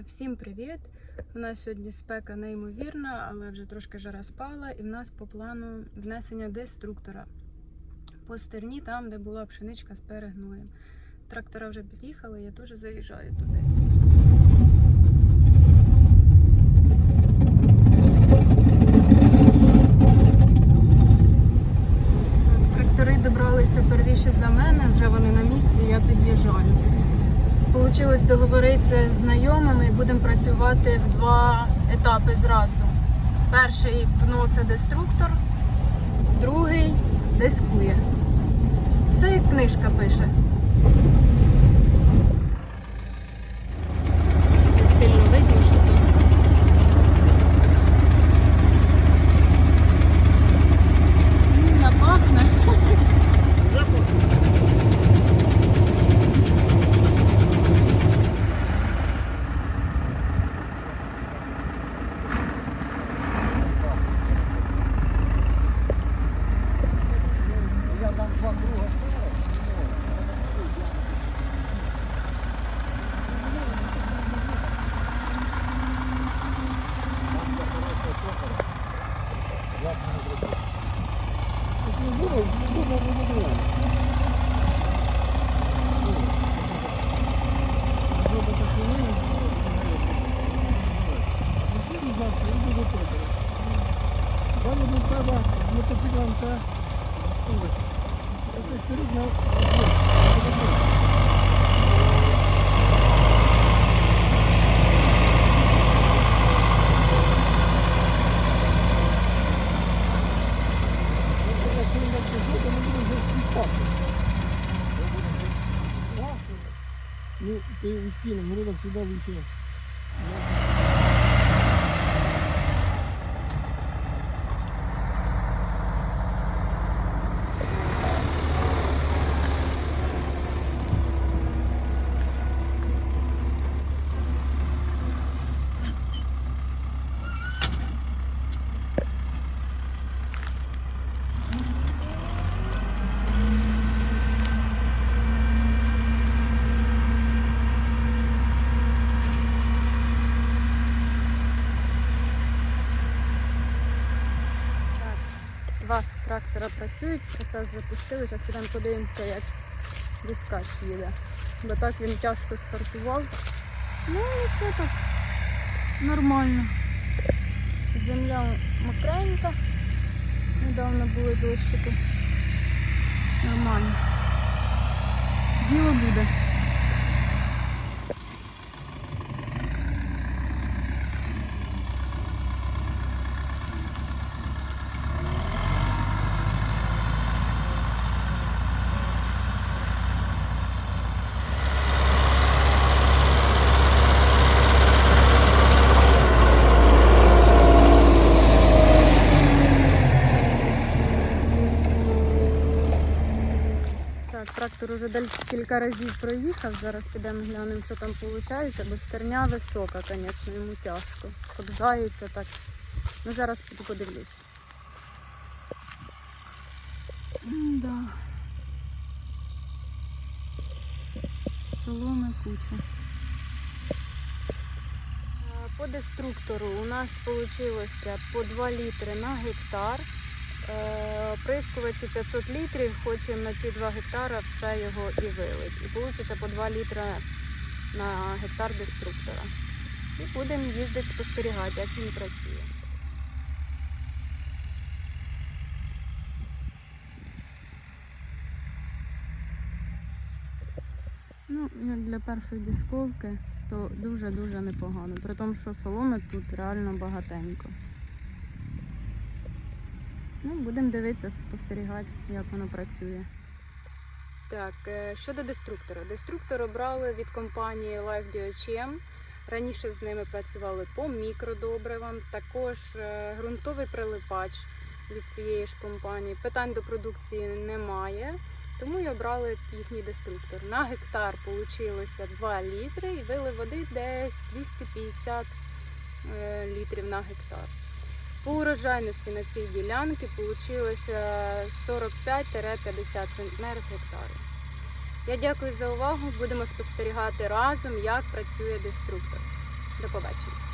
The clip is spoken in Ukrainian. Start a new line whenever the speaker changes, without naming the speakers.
Всім привіт! У нас сьогодні спека неймовірна, але вже трошки жара спала, і в нас по плану внесення деструктора по стерні, там, де була пшеничка з перегноєм. Трактора вже під'їхали, я теж заїжджаю туди. Трактори добралися первіше за мене, вже вони на місці, я під'їжджаю. Получилось договоритися з знайомими і будемо працювати в два етапи зразу. Перший вносить деструктор, другий дискує. Все як книжка пише. Сильно видно, що там. М, Напахне.
Я дам два круга Далі не треба мотоциклам та ось. Це старик на Ну, ты учти, на городах всегда лучше.
Так, два трактора працюють, процес запустили. Зараз підемо подивимося, як дискач їде. Бо так він тяжко стартував. Ну, нічого так. Нормально. Земля мокренька. Недавно були дощики. Нормально. Діло буде. Так, трактор уже декілька разів проїхав. Зараз підемо глянемо, що там виходить, бо стерня висока, звісно, йому тяжко. Скобзається так. Ну зараз подивлюсь. Да. Соломи куча. По деструктору у нас вийшло по 2 літри на гектар. Е, Прискувачу 500 літрів, хочемо на ці 2 гектара все його і вилить. І вийде по 2 літри на гектар деструктора. І будемо їздити спостерігати, як він працює. Ну, як для першої дисковки, то дуже-дуже непогано. При тому, що соломи тут реально багатенько. Ну, будемо дивитися, спостерігати, як воно працює. Так, е, щодо деструктора. Деструктор обрали від компанії Life BioChem. Раніше з ними працювали по мікродобривам, також е, ґрунтовий прилипач від цієї ж компанії. Питань до продукції немає, тому і обрали їхній деструктор. На гектар вийшло 2 літри і вили води десь 250 е, літрів на гектар. По урожайності на цій ділянці вийшло 45-50 центнер з гектару. Я дякую за увагу. Будемо спостерігати разом, як працює деструктор. До побачення.